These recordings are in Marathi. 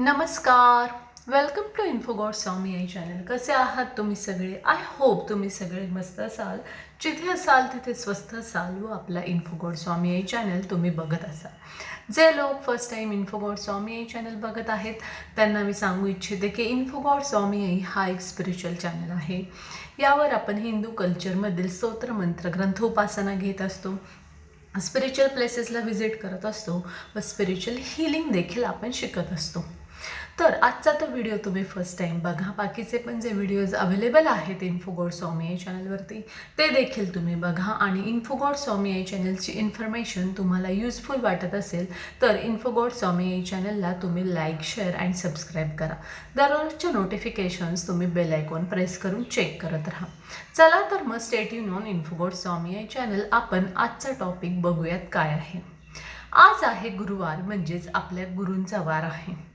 नमस्कार. वेलकम टू इन्फोगॉड स्वामी आई चॅनल कसे आहात तुम्ही सगळे? आय होप तुम्ही सगळे मस्त असाल. जिथे असाल तिथे स्वस्त असाल व आपला इन्फोगॉड स्वामी आई चॅनल तुम्ही बघत असाल. जे लोक फर्स्ट टाईम इन्फोगॉड स्वामी आई चॅनल बघत आहेत त्यांना मी सांगू इच्छिते की इन्फोगॉड स्वामी आई हा एक स्पिरिच्युअल चॅनल आहे. यावर आपण हिंदू कल्चरमधील स्तोत्र मंत्र ग्रंथ उपासना घेत असतो. स्पिरिच्युअल प्लेसेसला व्हिजिट करत असतो. व स्पिरिच्युअल हिलिंग देखील आपण शिकत असतो. तर आजचा तो व्हिडिओ तुम्ही फर्स्ट टाईम बघा. बाकीचे पण जे व्हिडिओज अवेलेबल आहेत इन्फोगॉड स्वामी आई चॅनलवरती ते देखील तुम्ही बघा. आणि इन्फोगॉड स्वामी आई चॅनलची इन्फॉर्मेशन तुम्हाला युजफुल वाटत असेल तर इन्फोगॉड स्वामी आई चॅनलला तुम्ही लाईक शेअर अँड सबस्क्राईब करा. दररोजच्या नोटिफिकेशन्स तुम्ही बेल आयकॉन प्रेस करून चेक करत राहा. चला तर मग स्टेट यू नॉन इन्फोगॉड स्वामी आई चॅनल आपण आजचा टॉपिक बघूयात काय आहे. आज आहे गुरुवार म्हणजेच आपल्या गुरूंचा वार आहे.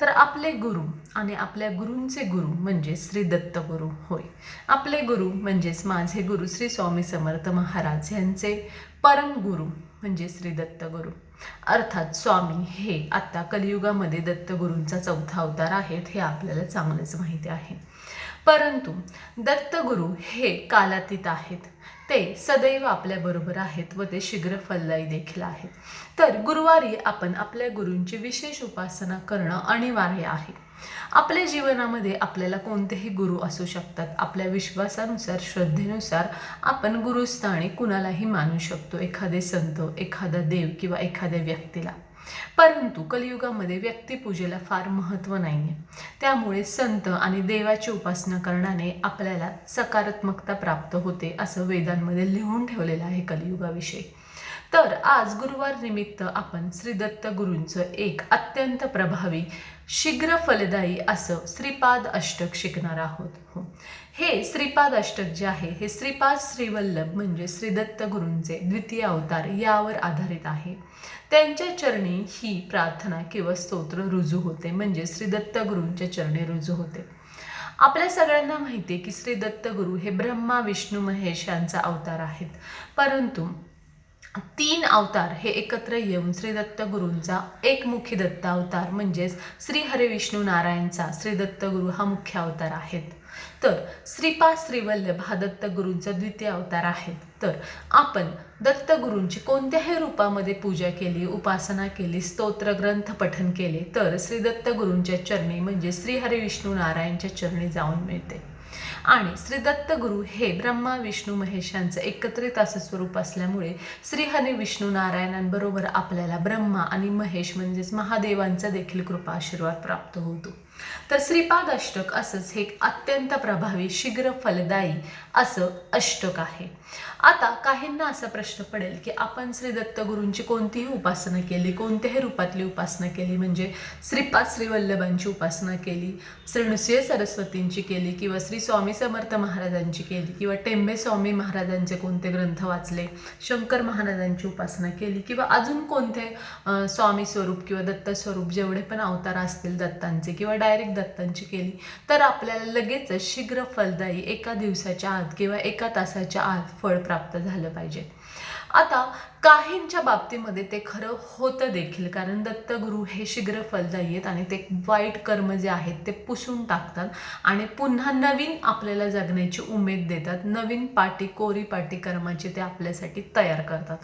तर आपले गुरु आणि आपल्या गुरूंचे गुरु म्हणजे श्री दत्त गुरु होय. आपले गुरु म्हणजेच माझे गुरु श्री स्वामी समर्थ महाराज यांचे परम गुरु म्हणजे श्री दत्त गुरु अर्थात स्वामी हे आत्ता कलियुगामध्ये दत्तगुरूंचा चौथा अवतार आहेत हे आपल्याला चांगलंच माहिती आहे. परंतु दत्तगुरु हे कालातीत आहेत. ते सदैव आपल्याबरोबर आहेत व ते शीघ्र फलदायी देखील आहेत. तर गुरुवारी आपण आपल्या गुरूंची विशेष उपासना करणं अनिवार्य आहे. आपल्या जीवनामध्ये आपल्याला कोणतेही गुरु असू शकतात. आपल्या विश्वासानुसार श्रद्धेनुसार आपण गुरुस्थानी कुणालाही मानू शकतो. एखादे संत एखादा देव किंवा एखाद्या व्यक्तीला. परंतु कलियुगामध्ये व्यक्तिपूजेला फार महत्त्व नाही आहे त्यामुळे संत आणि देवाची उपासना करण्याने आपल्याला सकारात्मकता प्राप्त होते असं वेदांमध्ये लिहून ठेवलेलं आहे कलियुगाविषयी. तर आज गुरुवार निमित्त आपण श्री दत्त गुरूंचं एक अत्यंत प्रभावी शीघ्र फलदायी असं श्रीपाद अष्टक शिकणार आहोत. हो. हे श्रीपाद अष्टक जे आहे हे श्रीपाद श्रीवल्लभ म्हणजे श्री दत्त गुरूंचे द्वितीय अवतार यावर आधारित आहे. त्यांच्या चरणी ही प्रार्थना किंवा स्तोत्र रुजू होते. म्हणजे श्री दत्तगुरूंच्या चरणी रुजू होते. आपल्या सगळ्यांना माहिती आहे की श्री दत्तगुरु हे ब्रह्मा विष्णू महेश यांचा अवतार आहेत. परंतु तीन अवतार हे एकत्र येऊन श्री दत्तगुरूंचा एकमुखी दत्ता अवतार म्हणजेच श्री हरिविष्णू नारायणचा श्री दत्तगुरु हा मुख्य अवतार आहेत. तर श्रीपा श्रीवल्लभ हा दत्तगुरूंचा द्वितीय अवतार आहे. तर आपण दत्तगुरूंची कोणत्याही रूपामध्ये पूजा केली उपासना केली स्तोत्र ग्रंथ पठन केले तर श्री दत्तगुरूंच्या चरणी म्हणजे श्री हरी विष्णू नारायणच्या चरणी जाऊन मिळते. आणि श्री दत्त गुरु हे ब्रह्मा विष्णू महेश यांचं एकत्रित असं स्वरूप असल्यामुळे श्री हरी विष्णू नारायणांबरोबर आपल्याला ब्रह्मा आणि महेश म्हणजेच महादेवांचा देखील कृपा आशीर्वाद प्राप्त होतो. तर श्रीपाद अष्टक असंच हे अत्यंत प्रभावी शीघ्र फलदायी असं अष्टक आहे. आता काहींना असा प्रश्न पडेल की आपण श्री दत्तगुरूंची कोणतीही उपासना केली कोणत्याही रूपातली उपासना केली म्हणजे श्रीपाद श्रीवल्लभांची उपासना केली श्री नृसिंह सरस्वतींची केली किंवा श्री स्वामी समर्थ महाराजांची केली किंवा टेंबे स्वामी महाराजांचे कोणते ग्रंथ वाचले शंकर महाराजांची उपासना केली किंवा अजून कोणते स्वामी स्वरूप किंवा दत्त स्वरूप जेवढे पण अवतार असतील दत्तांचे किंवा डायरेक्ट दत्तांची केली. तर आपल्याला लगेचच शीघ्र फलदायी एका दिवसाच्या आत किंवा एका तासाच्या आत फळ प्राप्त झालं पाहिजे. आता काहींच्या बाबतीमध्ये ते खरं होतं देखील. कारण दत्तगुरू हे शीघ्र फलदायी आहेत आणि ते वाईट कर्म जे आहेत ते पुसून टाकतात आणि पुन्हा नवीन आपल्याला जगण्याची उमेद देतात. नवीन पाटी कोरी पाटी कर्माची ते आपल्यासाठी तयार करतात.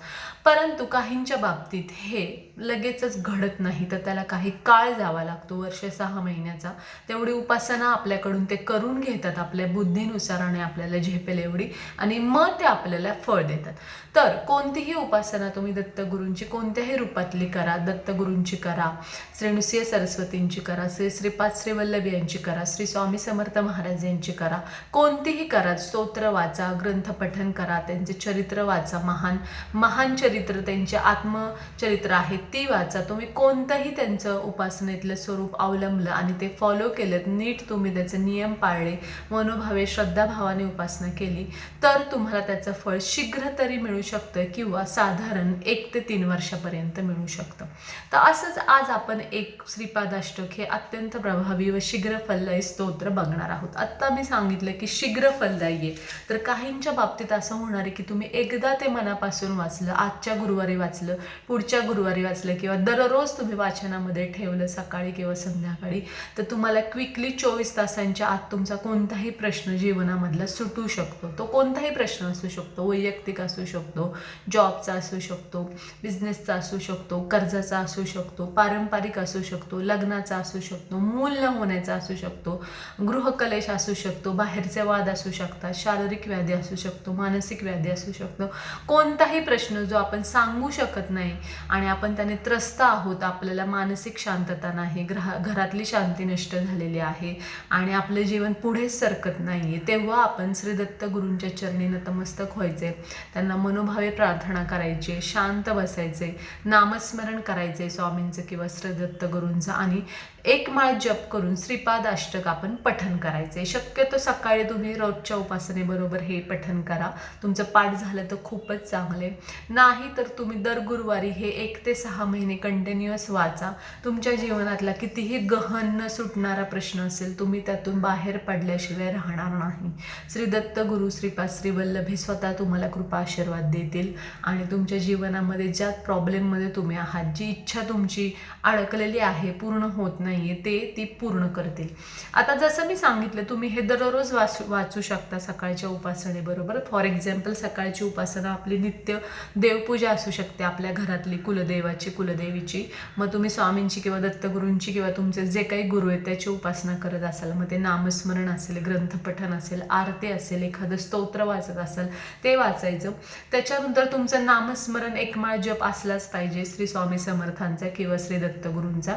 परंतु काहींच्या बाबतीत हे लगेचच घडत नाही. तर त्याला काही काळ जावा लागतो. वर्ष सहा महिन्याचा. तेवढी उपासना आपल्याकडून ते करून घेतात आपल्या बुद्धीनुसार आणि आपल्याला झेपेल एवढी. आणि मग ते आपल्याला फळ देतात. तर कोणतीही उपासना तुम्ही दत्तगुरूंची कोणत्याही रूपातली करा. दत्तगुरूंची करा श्री नृसिंह सरस्वतींची करा श्री श्रीपाद श्रीवल्लभ यांची करा श्री स्वामी समर्थ महाराज यांची करा. कोणतीही करा स्तोत्र वाचा ग्रंथ पठन करा त्यांचे चरित्र वाचा महान महान चरित्र त्यांचे आत्मचरित्र आहेत ती वाचा. तुम्ही कोणतंही त्यांचं उपासनेतलं स्वरूप अवलंबलं आणि ते फॉलो केलं नीट तुम्ही त्याचे नियम पाळले मनोभावे श्रद्धाभावाने उपासना केली तर तुम्हाला त्याचं फळ शीघ्र तरी मिळू शकतं किंवा साध साधारण एक ते तीन वर्षापर्यंत मिळू शकतं. तर असंच आज आपण एक श्रीपादाष्टक हे अत्यंत प्रभावी व शीघ्र फलदायी स्तोत्र बघणार आहोत. आत्ता मी सांगितलं की शीघ्र फलदायी आहे. तर काहींच्या बाबतीत असं होणार आहे की तुम्ही एकदा ते मनापासून वाचलं आजच्या गुरुवारी वाचलं पुढच्या गुरुवारी वाचलं किंवा दररोज तुम्ही वाचनामध्ये ठेवलं सकाळी किंवा संध्याकाळी तर तुम्हाला क्विकली चोवीस तासांच्या आत तुमचा कोणताही प्रश्न जीवनामधला सुटू शकतो. तो कोणताही प्रश्न असू शकतो वैयक्तिक असू शकतो जॉबचा असू शकतो बिझनेसचा असू शकतो कर्जाचा असू शकतो पारंपरिक असू शकतो लग्नाचा असू शकतो मूल न होण्याचा असू शकतो गृहकलेश असू शकतो बाहेरचे वाद असू शकतात शारीरिक व्याधी असू शकतो मानसिक व्याधी असू शकतो. कोणताही प्रश्न जो आपण सांगू शकत नाही आणि आपण त्याने त्रस्त आहोत आपल्याला मानसिक शांतता नाही ग्रह घरातली शांती नष्ट झालेली आहे आणि आपलं जीवन पुढे सरकत नाही तेव्हा आपण श्री दत्त गुरूंच्या चरणी नतमस्तक व्हायचे त्यांना मनोभावे प्रार्थना करायची. शांत बसायचे नामस्मरण करायचे स्वामींचं किंवा श्री गुरूंचं आणि एक माळ जप करून श्रीपाद अष्टक आपण पठन करायचे. शक्यतो सकाळी तुम्ही रोजच्या उपासनेबरोबर हे पठन करा. तुमचं पाठ झालं तर खूपच चांगले. नाही तर तुम्ही दर गुरुवारी हे एक ते सहा महिने कंटिन्युअस वाचा. तुमच्या जीवनातला कितीही गहन न सुटणारा प्रश्न असेल तुम्ही त्यातून बाहेर पडल्याशिवाय राहणार नाही. श्री दत्त गुरु श्रीपाद श्री वल्लभ हे स्वतः तुम्हाला कृपा आशीर्वाद देतील आणि तुमच्या जीवनामध्ये ज्या प्रॉब्लेममध्ये तुम्ही आहात जी इच्छा तुमची अडकलेली आहे पूर्ण होत नाही आहे ते ती पूर्ण करतील. आता जसं मी सांगितलं तुम्ही हे दररोज वाचू वाचू शकता सकाळच्या उपासनेबरोबर फॉर एक्झाम्पल सकाळची उपासना आपली नित्य देवपूजा असू शकते आपल्या घरातली कुलदेवाची कुलदेवीची. मग तुम्ही स्वामींची किंवा दत्तगुरूंची किंवा तुमचे जे काही गुरु आहेत त्याची उपासना करत असाल मग ते नामस्मरण असेल ग्रंथपठन असेल आरती असेल एखादं स्तोत्र वाचत असाल ते वाचायचं. त्याच्यानंतर तुमचं नाम नामस्मरण एक माळ जप असलाच पाहिजे श्री स्वामी समर्थांचा किंवा श्री दत्तगुरूंचा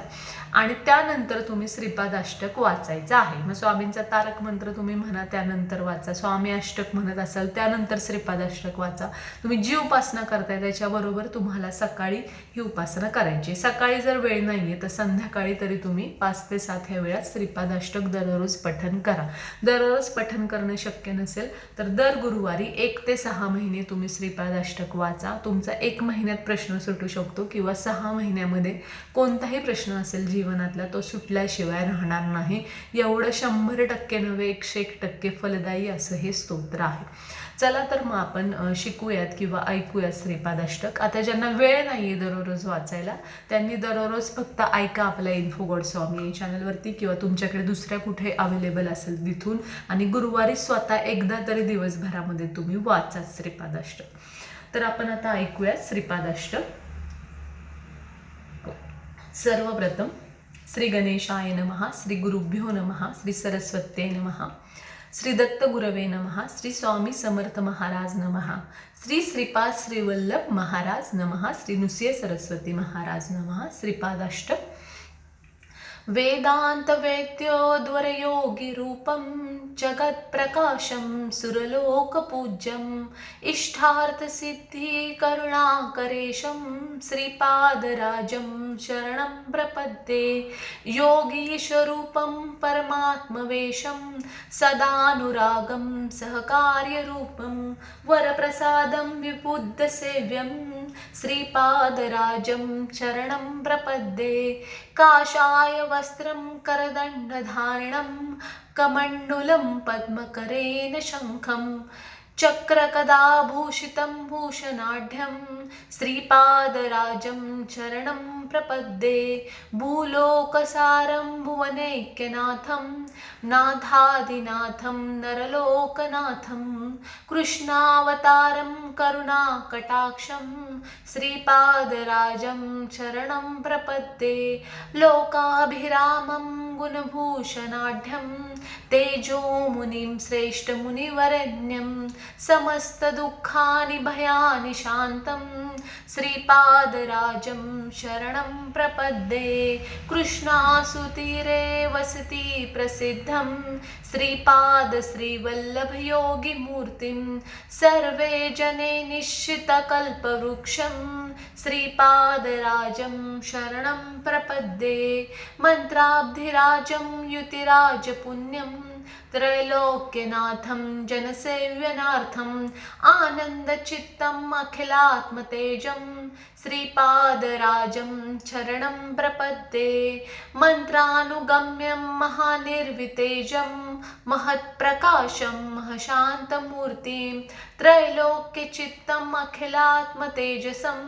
आणि त्यानंतर तुम्ही श्रीपाद अष्टक वाचायचं आहे. मग स्वामींचा तारक मंत्र तुम्ही म्हणा त्यानंतर वाचा. स्वामी अष्टक म्हणत असाल त्यानंतर श्रीपाद अष्टक वाचा. तुम्ही जी उपासना करताय त्याच्याबरोबर तुम्हाला सकाळी ही उपासना करायची सकाळी जर वेळ नाही आहे तर संध्याकाळी तरी तुम्ही पाच ते सात ह्या वेळात श्रीपाद अष्टक दररोज पठन करा. दररोज पठन करणं शक्य नसेल तर दर गुरुवारी एक ते सहा महिने तुम्ही श्रीपाद अष्टक वाचा. तुमचा एक महिन्यात प्रश्न सुटू शकतो किंवा सहा महिन्यामध्ये कोणताही प्रश्न असेल जीवनातला तो सुटल्याशिवाय राहणार नाही. एवढं शंभर टक्के नव्हे एकशे एक टक्के फलदायी असं हे स्तोत्र आहे. चला तर मग आपण शिकूयात किंवा ऐकूयात श्रीपाद अष्टक आता ज्यांना वेळ नाही आहे दररोज वाचायला त्यांनी दररोज फक्त ऐका आपल्या इन्फोगॉड स्वामी चॅनलवरती किंवा तुमच्याकडे दुसऱ्या कुठे अवेलेबल असेल तिथून. आणि गुरुवारी स्वतः एकदा तरी दिवसभरामध्ये तुम्ही वाचा श्रीपाद अष्टक तर आपण आता ऐकूयात श्रीपादाष्ट सर्वप्रथम श्री गणेशाय नमहा श्री गुरुभ्यो नमः श्री सरस्वत्ये नमः श्री दत्त गुरवे नमहा श्री स्वामी समर्थ महाराज नमः श्री श्रीपाद श्रीवल्लभ महाराज नमः श्री नुसिय सरस्वती महाराज नमः श्रीपादाष्टक. वेदान्तवेद्योद्वरयोगिरूपं जगत्प्रकाशं सुरलोकपूज्यम् इष्टार्थसिद्धिकरुणाकरेशं श्रीपादराजं शरणं प्रपद्ये योगीशरूपं परमात्मवेशं सदानुरागं सहकार्यरूपं वरप्रसादं विबुद्धसेव्यम् श्रीपादराजं शरणं प्रपद्ये काषाय वस्त्रं करदण्डधारणं कमण्डुलं पद्मकरेण शङ्खं चक्रकदाभूषितं भूषणाढ्यं श्रीपादराजं शरणं प्रपद्ये भूलोकसारं भुवनैक्यनाथं नाथादिनाथं नरलोकनाथं कृष्णावतारं करुणाकटाक्षं श्रीपादराजं शरणं प्रपद्ये लोकाभिरामं गुणभूषणाढ्यं तेजोमुनिं श्रेष्ठमुनिवरण्यं समस्तदुःखानि भयानि शान्तं श्रीपादराजं शरणं प्रपद्ये कृष्णासुतीरे वसति प्रसि सिद्धं श्रीपादश्रीवल्लभयोगिमूर्तिं सर्वे जने निश्चितकल्पवृक्षं श्रीपादराजं शरणं प्रपद्ये मन्त्राब्धिराजं युतिराजपुण्यम् त्रैलोक्यनाथं जनसेव्यनार्थम् आनन्दचित्तम् अखिलात्मतेजं श्रीपादराजं शरणं प्रपद्ये मन्त्रानुगम्यं महानिर्वितेजं महत्प्रकाशं महशान्तमूर्तिं त्रैलोक्यचित्तम् अखिलात्मतेजसं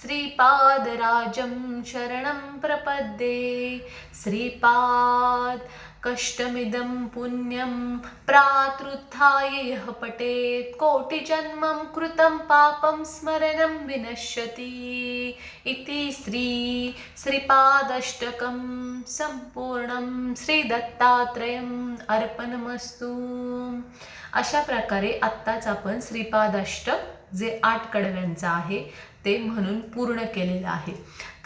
श्रीपादराजं शरणं प्रपद्ये श्रीपाद कष्टमिदं पुण्यं प्रातृत्थाय यः पठेत् कोटिजन्मं कृतं पापं स्मरणं विनश्यति। इति श्री श्रीपादष्टकं सम्पूर्णं श्रीदत्तात्रयम् अर्पणमस्तु। अशा प्रकारे आत्ताच आपण श्रीपादाष्टक जे आठ कडव्यांचं आहे ते म्हणून पूर्ण केलेलं आहे.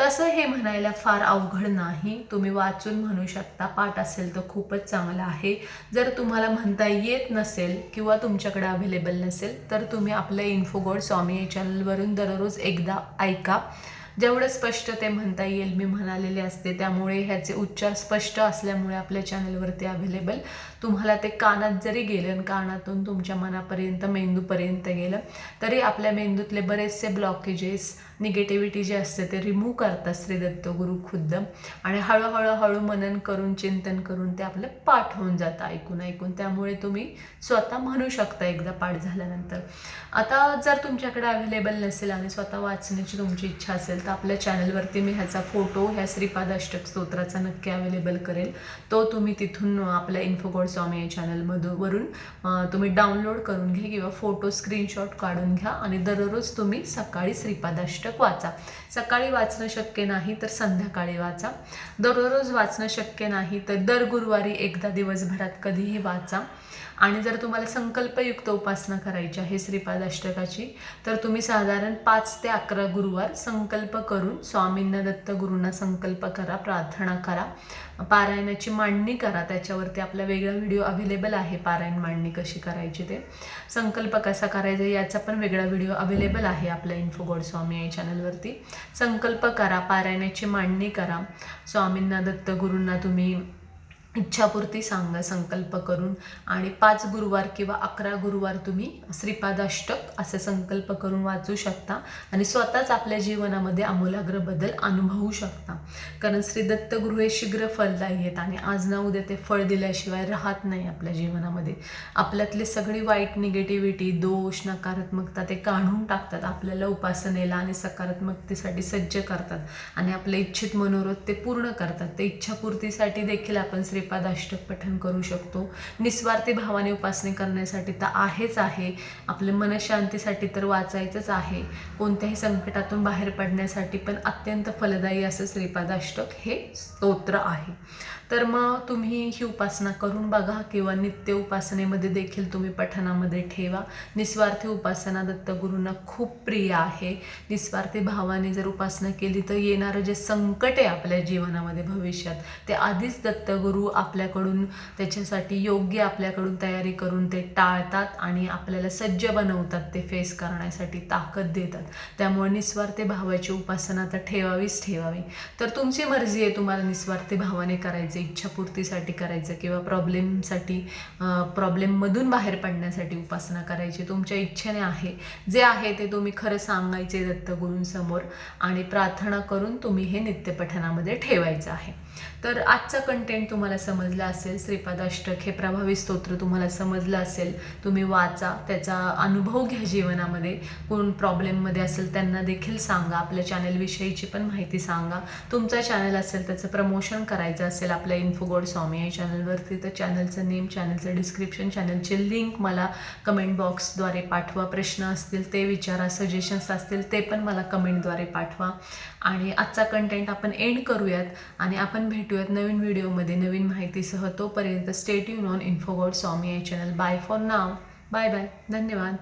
तसं हे म्हणायला फार अवघड नाही. तुम्ही वाचून म्हणू शकता पाठ असेल तर खूपच चांगलं आहे. जर तुम्हाला म्हणता येत नसेल किंवा तुमच्याकडे अवेलेबल नसेल तर तुम्ही आपलं इन्फोगोड स्वामी या चॅनलवरून दररोज एकदा ऐका. जेवढं स्पष्ट ते म्हणता येईल मी म्हणालेले असते. त्यामुळे ह्याचे उच्चार स्पष्ट असल्यामुळे आपल्या चॅनलवरती अवेलेबल तुम्हाला ते कानात जरी गेलं आणि कानातून तुमच्या मनापर्यंत मेंदूपर्यंत गेलं तरी आपल्या मेंदूतले बरेचसे ब्लॉकेजेस निगेटिव्हिटी जे असते ते रिमूव्ह करतात श्री दत्त गुरु खुद्द. आणि हळूहळू हळू मनन करून चिंतन करून ते आपलं पाठ होऊन जातं ऐकून ऐकून. त्यामुळे तुम्ही स्वतः म्हणू शकता एकदा पाठ झाल्यानंतर. आता जर तुमच्याकडे अवेलेबल नसेल आणि स्वतः वाचण्याची तुमची इच्छा असेल तर आपल्या चॅनलवरती मी ह्याचा फोटो ह्या श्रीपाद अष्टक स्तोत्राचा नक्की अवेलेबल करेल. तो तुम्ही तिथून आपल्या इन्फोगोड स्वामी या चॅनलमधून वरून तुम्ही डाउनलोड करून घ्या किंवा फोटो स्क्रीनशॉट काढून घ्या आणि दररोज तुम्ही सकाळी श्रीपादाष्टक वाचा. सकाळी वाचणं शक्य नाही तर संध्याकाळी वाचा. दररोज वाचणं शक्य नाही तर दर गुरुवारी एकदा दिवसभरात कधीही वाचा. आणि जर तुम्हाला संकल्पयुक्त उपासना करायची आहे श्रीपाद अष्टकाची तर तुम्ही साधारण पाच ते अकरा गुरुवार संकल्प करून स्वामींना दत्त गुरूंना संकल्प करा प्रार्थना करा पारायणाची मांडणी करा. त्याच्यावरती आपला वेगळा व्हिडिओ अवेलेबल आहे पारायण मांडणी कशी करायची ते. संकल्प कसा करायचा याचा पण वेगळा व्हिडिओ अवेलेबल आहे आपल्या इन्फोगोड स्वामी या चॅनलवरती. संकल्प करा पारायणाची मांडणी करा. स्वामींना दत्त गुरूंना तुम्ही इच्छापुरती सांगा संकल्प करून आणि पाच गुरुवार किंवा अकरा गुरुवार तुम्ही श्रीपादाष्टक असे संकल्प करून वाचू शकता आणि स्वतःच आपल्या जीवनामध्ये आमूलाग्र बदल अनुभवू शकता. कारण श्री दत्त हे शीघ्र फलदायी आहेत आणि आज ना उद्या ते फळ दिल्याशिवाय राहत नाही आपल्या जीवनामध्ये. आपल्यातली सगळी वाईट निगेटिव्हिटी दोष नकारात्मकता ते काढून टाकतात. आपल्याला उपासनेला आणि सकारात्मकतेसाठी सज्ज करतात आणि आपले इच्छित मनोरथ ते पूर्ण करतात. ते इच्छापूर्तीसाठी देखील आपण श्री अष्टक पठण करू शकतो. निस्वार्थी भावाने उपासने करण्यासाठी तर आहेच आहे. आपल्या मनशांतीसाठी तर वाचायचंच आहे. कोणत्याही संकटातून बाहेर पडण्यासाठी पण अत्यंत फलदायी असं श्रीपादाष्टक हे स्तोत्र आहे. तर मग तुम्ही ही उपासना करून बघा किंवा नित्य उपासनेमध्ये देखील तुम्ही पठणामध्ये ठेवा. निस्वार्थी उपासना दत्तगुरूंना खूप प्रिय आहे. निस्वार्थी भावाने जर उपासना केली तर येणारं जे संकट आहे आपल्या जीवनामध्ये भविष्यात ते आधीच दत्तगुरू आपल्याकडून त्याच्यासाठी योग्य आपल्याकडून तयारी करून ते टाळतात आणि आपल्याला सज्ज बनवतात ते फेस करण्यासाठी ताकद देतात. त्यामुळे निस्वार्थी भावाची उपासना तर ठेवावीच ठेवावी. तर तुमची मर्जी आहे तुम्हाला निस्वार्थी भावाने करायचे इच्छापूर्तीसाठी करायचं किंवा प्रॉब्लेमसाठी प्रॉब्लेममधून बाहेर पडण्यासाठी उपासना करायची. तुमच्या इच्छेने आहे. जे आहे ते तुम्ही खरं सांगायचे दत्तगुरूंसमोर आणि प्रार्थना करून तुम्ही हे नित्यपठणामध्ये ठेवायचं आहे. तर आजचा कंटेंट तुम्हाला समजला असेल श्रीपाद अष्टक हे प्रभावी स्तोत्र तुम्हाला समजलं असेल तुम्ही वाचा त्याचा अनुभव घ्या जीवनामध्ये. कोण प्रॉब्लेममध्ये असेल त्यांना देखील सांगा आपल्या चॅनलविषयीची पण माहिती सांगा. तुमचा चॅनल असेल त्याचं प्रमोशन करायचं असेल आपल्या इन्फोगोड स्वामी या चॅनलवरती तर चॅनलचं नेम चॅनलचं डिस्क्रिप्शन चॅनलचे लिंक मला कमेंट बॉक्सद्वारे पाठवा. प्रश्न असतील ते विचारा सजेशन्स असतील ते पण मला कमेंटद्वारे पाठवा. आणि आजचा कंटेंट आपण एंड करूयात. आणि आपण भेटूयात नवीन व्हिडिओमध्ये नवीन माहितीसह. तोपर्यंत स्टेट यू नॉन इन्फोवर्ड स्वामी या channel bye for now bye bye धन्यवाद.